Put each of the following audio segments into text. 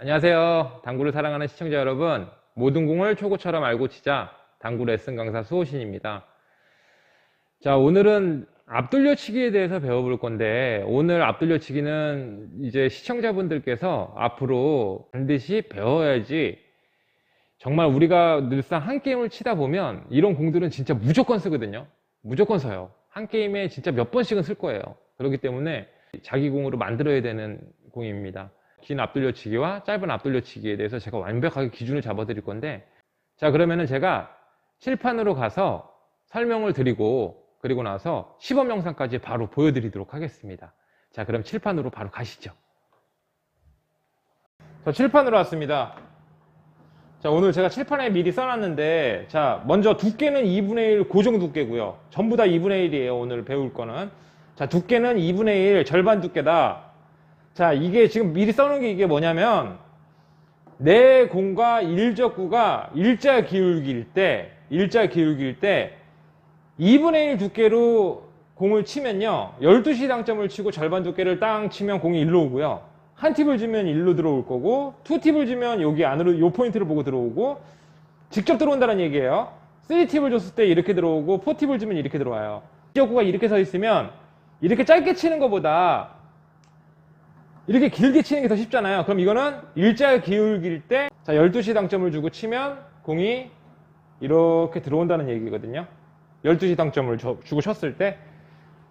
안녕하세요. 당구를 사랑하는 시청자 여러분. 모든 공을 초고처럼 알고 치자. 당구 레슨 강사 수호신입니다. 자, 오늘은 앞돌려치기에 대해서 배워볼 건데, 오늘 앞돌려치기는 이제 시청자분들께서 앞으로 반드시 배워야지 정말 우리가 늘상 한 게임을 치다 보면 이런 공들은 진짜 무조건 쓰거든요. 무조건 써요. 한 게임에 진짜 몇 번씩은 쓸 거예요. 그렇기 때문에 자기 공으로 만들어야 되는 공입니다. 긴 앞돌려치기와 짧은 앞돌려치기에 대해서 제가 완벽하게 기준을 잡아 드릴 건데 자 그러면은 제가 칠판으로 가서 설명을 드리고 그리고 나서 시범 영상까지 바로 보여드리도록 하겠습니다. 자 그럼 칠판으로 바로 가시죠. 저 칠판으로 왔습니다. 자 오늘 제가 칠판에 미리 써놨는데 자 먼저 두께는 2분의 1 고정 두께고요. 전부 다 2분의 1이에요 오늘 배울 거는. 자 두께는 2분의 1 절반 두께다. 자, 이게 지금 미리 써놓은 게 이게 뭐냐면, 내 공과 일적구가 일자 기울기일 때, 일자 기울기일 때, 2분의 1 두께로 공을 치면요, 12시 당점을 치고 절반 두께를 땅 치면 공이 일로 오고요. 한 팁을 주면 일로 들어올 거고, 투 팁을 주면 여기 안으로 요 포인트를 보고 들어오고, 직접 들어온다는 얘기예요. 3팁을 줬을 때 이렇게 들어오고, 4팁을 주면 이렇게 들어와요. 일적구가 이렇게 서 있으면, 이렇게 짧게 치는 것보다 이렇게 길게 치는 게 더 쉽잖아요. 그럼 이거는 일자 기울기일 때, 자, 12시 당점을 주고 치면 공이 이렇게 들어온다는 얘기거든요. 12시 당점을 저- 주고 쳤을 때.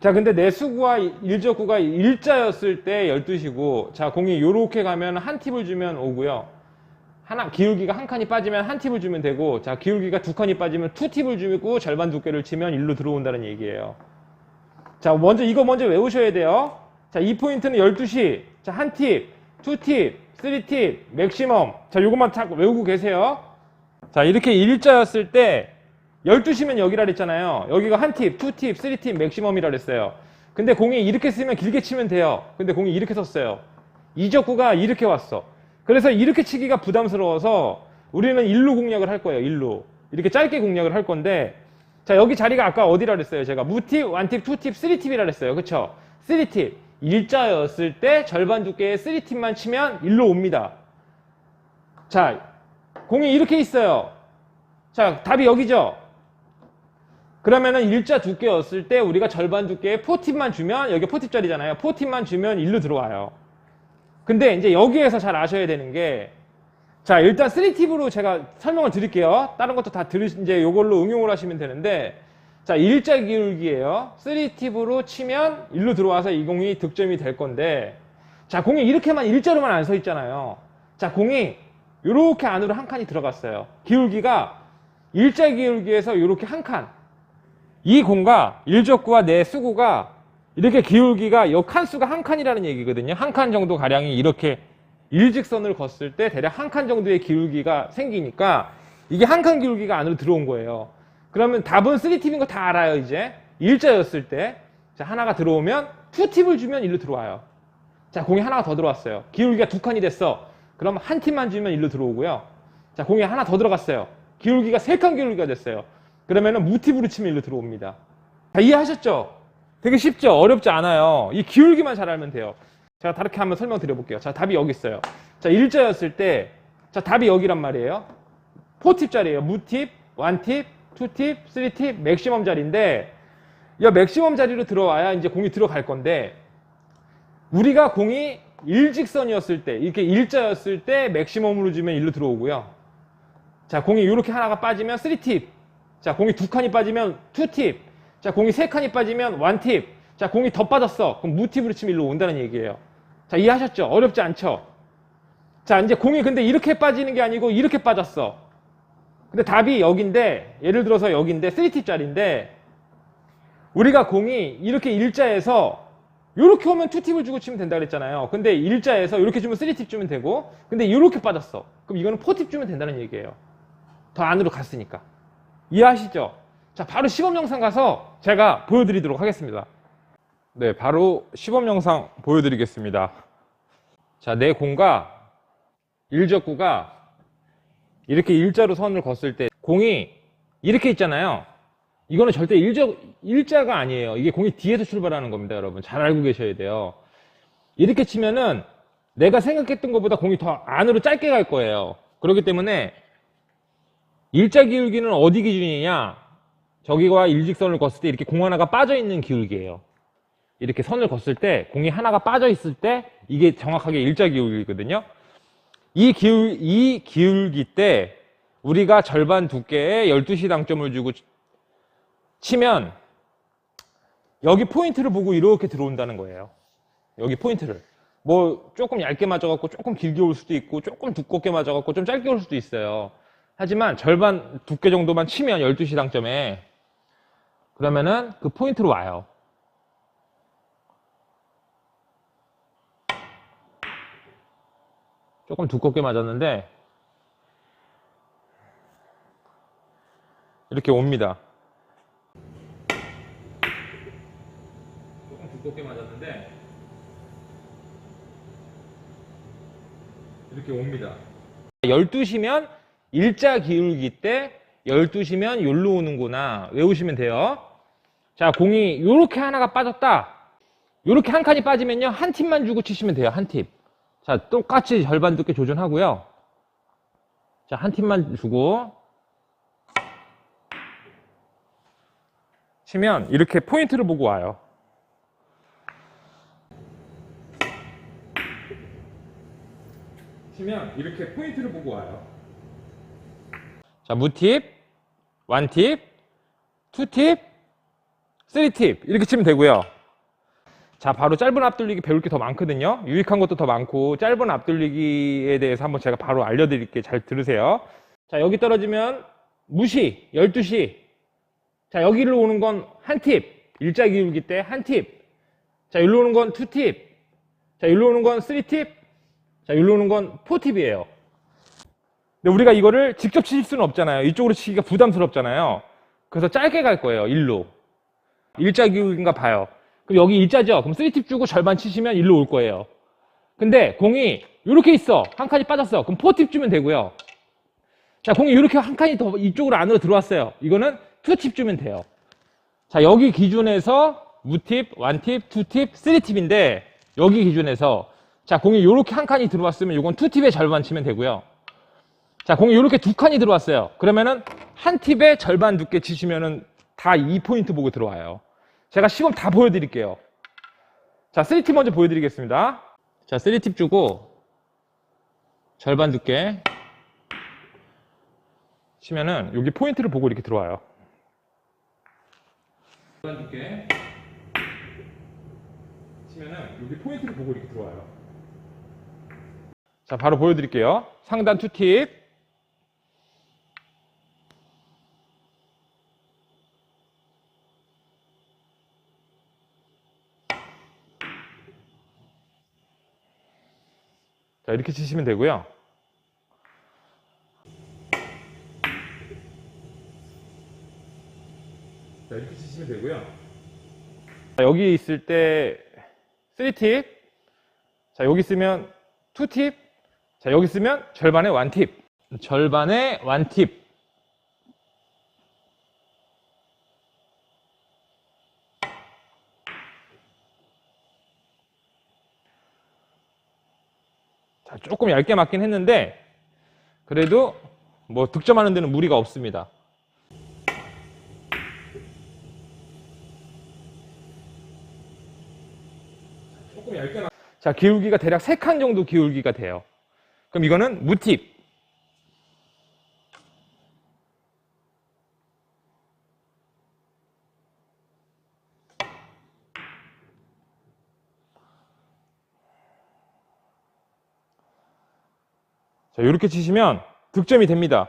자, 근데 내 수구와 일적구가 일자였을 때 12시고, 자, 공이 이렇게 가면 한 팁을 주면 오고요. 하나, 기울기가 한 칸이 빠지면 한 팁을 주면 되고, 자, 기울기가 두 칸이 빠지면 투 팁을 주고 절반 두께를 치면 일로 들어온다는 얘기예요. 자, 먼저 이거 먼저 외우셔야 돼요. 자, 이 포인트는 12시. 자, 한 팁, 투 팁, 쓰리 팁, 맥시멈. 자, 요것만 딱 외우고 계세요. 자, 이렇게 일자였을 때 12시면 여기라 그랬잖아요. 여기가 한 팁, 투 팁, 쓰리 팁, 맥시멈이라 그랬어요. 근데 공이 이렇게 쓰면 길게 치면 돼요. 근데 공이 이렇게 섰어요. 이적구가 이렇게 왔어. 그래서 이렇게 치기가 부담스러워서 우리는 일루 공략을 할 거예요. 일루. 이렇게 짧게 공략을 할 건데 자, 여기 자리가 아까 어디라 그랬어요? 제가 무팁, 완팁, 투팁, 쓰리팁이라 그랬어요. 그쵸? 쓰리팁. 일자였을 때 절반 두께의 쓰리팁만 치면 일로 옵니다. 자, 공이 이렇게 있어요. 자, 답이 여기죠? 그러면은 일자 두께였을 때 우리가 절반 두께의 포팁만 주면 여기 포팁짜리잖아요. 포팁만 주면 일로 들어와요. 근데 이제 여기에서 잘 아셔야 되는 게 자, 일단 3팁으로 제가 설명을 드릴게요. 다른 것도 다 들으, 이제 요걸로 응용을 하시면 되는데, 자, 일자 기울기예요 3팁으로 치면 일로 들어와서 이 공이 득점이 될 건데, 자, 공이 이렇게만 일자로만 안 서 있잖아요. 자, 공이 요렇게 안으로 한 칸이 들어갔어요. 기울기가 일자 기울기에서 요렇게 한 칸. 이 공과 일적구와 내 수구가 이렇게 기울기가 요 칸수가 한 칸이라는 얘기거든요. 한 칸 정도 가량이 이렇게 일직선을 걷을 때 대략 한 칸 정도의 기울기가 생기니까 이게 한 칸 기울기가 안으로 들어온 거예요. 그러면 답은 3팁인 거 다 알아요, 이제. 일자였을 때. 자, 하나가 들어오면 2팁을 주면 일로 들어와요. 자, 공이 하나가 더 들어왔어요. 기울기가 두 칸이 됐어. 그럼 한 팁만 주면 일로 들어오고요. 자, 공이 하나 더 들어갔어요. 기울기가 세 칸 기울기가 됐어요. 그러면은 무팁으로 치면 일로 들어옵니다. 자, 이해하셨죠? 되게 쉽죠? 어렵지 않아요. 이 기울기만 잘 알면 돼요. 제가 다르게 한번 설명 드려 볼게요. 자, 답이 여기 있어요. 자, 일자였을 때, 자, 답이 여기란 말이에요. 4팁짜리예요. 무팁, 1팁, 2팁, 3팁, 맥시멈 자리인데, 이 맥시멈 자리로 들어와야 이제 공이 들어갈 건데, 우리가 공이 일직선이었을 때, 이렇게 일자였을 때 맥시멈으로 주면 일로 들어오고요. 자, 공이 이렇게 하나가 빠지면 3팁. 자, 공이 두 칸이 빠지면 2팁. 자, 공이 세 칸이 빠지면 1팁. 자, 공이 더 빠졌어. 그럼 무팁으로 치면 일로 온다는 얘기예요. 자, 이해하셨죠? 어렵지 않죠? 자, 이제 공이 근데 이렇게 빠지는 게 아니고 이렇게 빠졌어. 근데 답이 여긴데, 예를 들어서 여긴데, 3팁짜리인데, 우리가 공이 이렇게 일자에서 이렇게 오면 2팁을 주고 치면 된다 그랬잖아요. 근데 일자에서 이렇게 주면 3팁 주면 되고, 근데 이렇게 빠졌어. 그럼 이거는 4팁 주면 된다는 얘기예요. 더 안으로 갔으니까. 이해하시죠? 자, 바로 시범 영상 가서 제가 보여드리도록 하겠습니다. 네, 바로 시범 영상 보여드리겠습니다. 자, 내 공과 일적구가 이렇게 일자로 선을 걷을 때 공이 이렇게 있잖아요. 이거는 절대 일자, 일자가 아니에요. 이게 공이 뒤에서 출발하는 겁니다, 여러분. 잘 알고 계셔야 돼요. 이렇게 치면은 내가 생각했던 것보다 공이 더 안으로 짧게 갈 거예요. 그렇기 때문에 일자 기울기는 어디 기준이냐? 저기와 일직선을 걷을 때 이렇게 공 하나가 빠져 있는 기울기예요. 이렇게 선을 걷을 때 공이 하나가 빠져 있을 때 이게 정확하게 일자 기울기거든요. 이 기울 이 기울기 때 우리가 절반 두께에 12시 당점을 주고 치면 여기 포인트를 보고 이렇게 들어온다는 거예요. 여기 포인트를. 뭐 조금 얇게 맞아갖고 조금 길게 올 수도 있고 조금 두껍게 맞아갖고 좀 짧게 올 수도 있어요. 하지만 절반 두께 정도만 치면 12시 당점에 그러면은 그 포인트로 와요. 조금 두껍게 맞았는데 이렇게 옵니다. 조금 두껍게 맞았는데 이렇게 옵니다. 12시면 일자 기울기 때 12시면 여기로 오는구나 외우시면 돼요. 자, 공이 이렇게 하나가 빠졌다. 이렇게 한 칸이 빠지면요. 한 팁만 주고 치시면 돼요. 한 팁. 자, 똑같이 절반 두께 조준하고요. 자, 한 팁만 주고 치면 이렇게 포인트를 보고 와요. 치면 이렇게 포인트를 보고 와요. 자, 무팁, 완팁, 투팁, 쓰리팁 이렇게 치면 되고요. 자, 바로 짧은 앞돌리기 배울 게 더 많거든요. 유익한 것도 더 많고 짧은 앞돌리기에 대해서 한번 제가 바로 알려드릴게요. 잘 들으세요. 자, 여기 떨어지면 무시, 12시. 자, 여기를 오는 건 한 팁. 일자 기울기 때 한 팁. 자, 여기로 오는 건 투 팁. 자, 여기로 오는 건 쓰리 팁. 자, 여기로 오는 건 포팁이에요. 근데 우리가 이거를 직접 치실 수는 없잖아요. 이쪽으로 치기가 부담스럽잖아요. 그래서 짧게 갈 거예요. 일로. 일자 기울기인가 봐요. 그럼 여기 일자죠? 그럼 3팁 주고 절반 치시면 일로 올 거예요. 근데 공이 이렇게 있어. 한 칸이 빠졌어. 그럼 4팁 주면 되고요. 자, 공이 이렇게 한 칸이 더 이쪽으로 안으로 들어왔어요. 이거는 2팁 주면 돼요. 자, 여기 기준에서 무팁, 완팁, 투팁, 쓰리팁인데 여기 기준에서 자, 공이 이렇게 한 칸이 들어왔으면 이건 투팁의 절반 치면 되고요. 자, 공이 이렇게 두 칸이 들어왔어요. 그러면은 한 팁의 절반 두께 치시면은 다이 포인트 보고 들어와요. 제가 시범 다 보여드릴게요. 자, 3팁 먼저 보여드리겠습니다. 자, 3팁 주고 절반 두께 치면은 여기 포인트를 보고 이렇게 들어와요. 절반 두께 치면은 여기 포인트를 보고 이렇게 들어와요. 자, 바로 보여드릴게요. 상단 투팁. 자, 이렇게 치시면 되고요. 자, 이렇게 치시면 되고요. 자, 여기 있을 때 3팁. 자, 여기 있으면 2팁. 자, 여기 있으면 절반의 1팁. 절반의 1팁. 자, 조금 얇게 맞긴 했는데 그래도 뭐 득점하는 데는 무리가 없습니다. 조금 얇게 맞... 자, 기울기가 대략 3칸 정도 기울기가 돼요. 그럼 이거는 무팁. 자, 이렇게 치시면 득점이 됩니다.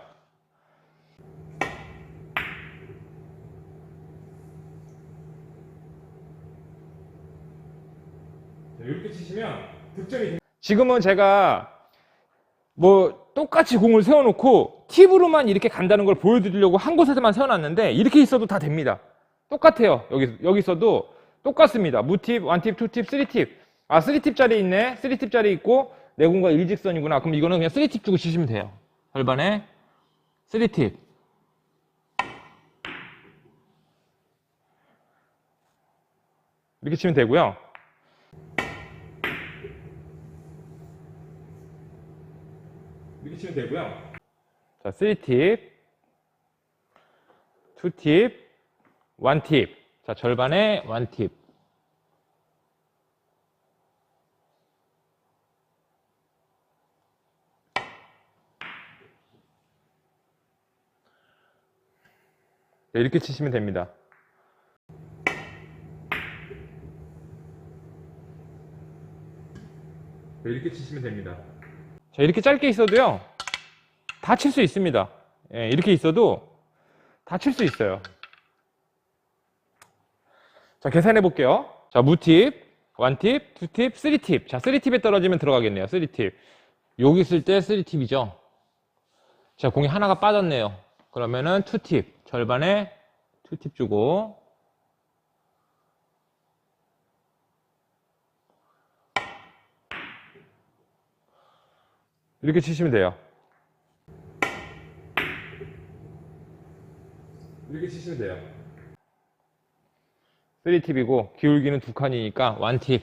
자, 이렇게 치시면 득점이 됩니다. 지금은 제가 뭐 똑같이 공을 세워놓고 팁으로만 이렇게 간다는 걸 보여드리려고 한 곳에서만 세워놨는데 이렇게 있어도 다 됩니다. 똑같아요. 여기 여기 있어도 똑같습니다. 무팁, 완팁, 투팁, 쓰리팁. 아, 쓰리팁짜리 있네. 쓰리팁짜리 있고 내공과 일직선이구나. 그럼 이거는 그냥 쓰리팁 주고 치시면 돼요. 절반에 쓰리팁. 이렇게 치면 되고요. 이렇게 치면 되고요. 자, 3팁, 2팁, 1팁. 자, 절반에 1팁. 네, 이렇게 치시면 됩니다. 네, 이렇게 치시면 됩니다. 자, 이렇게 짧게 있어도요, 다 칠 수 있습니다. 예, 이렇게 있어도 다 칠 수 있어요. 자, 계산해 볼게요. 자, 무팁, 원팁, 투팁, 쓰리팁. 자, 쓰리팁에 떨어지면 들어가겠네요. 쓰리팁. 여기 있을 때 쓰리팁이죠. 자, 공이 하나가 빠졌네요. 그러면은 투팁. 절반에 투팁 주고. 이렇게 치시면 돼요. 이렇게 치시면 돼요. 3팁이고 기울기는 두 칸이니까 1팁.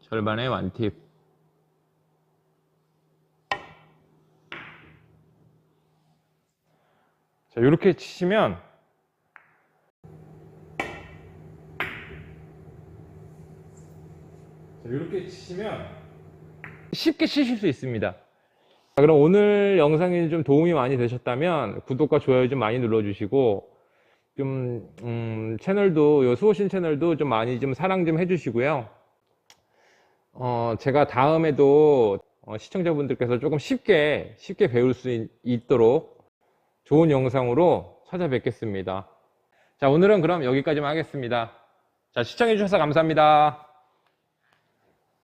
절반에 1팁. 자, 이렇게 치시면 자, 이렇게 치시면 쉽게 치실 수 있습니다. 자, 그럼 오늘 영상이 좀 도움이 많이 되셨다면 구독과 좋아요 좀 많이 눌러주시고 좀 음, 채널도 요 수호신 채널도 좀 많이 좀 사랑 좀 해주시고요. 어, 제가 다음에도 어, 시청자분들께서 조금 쉽게 쉽게 배울 수 있, 있도록 좋은 영상으로 찾아뵙겠습니다. 자 오늘은 그럼 여기까지만 하겠습니다. 자 시청해 주셔서 감사합니다.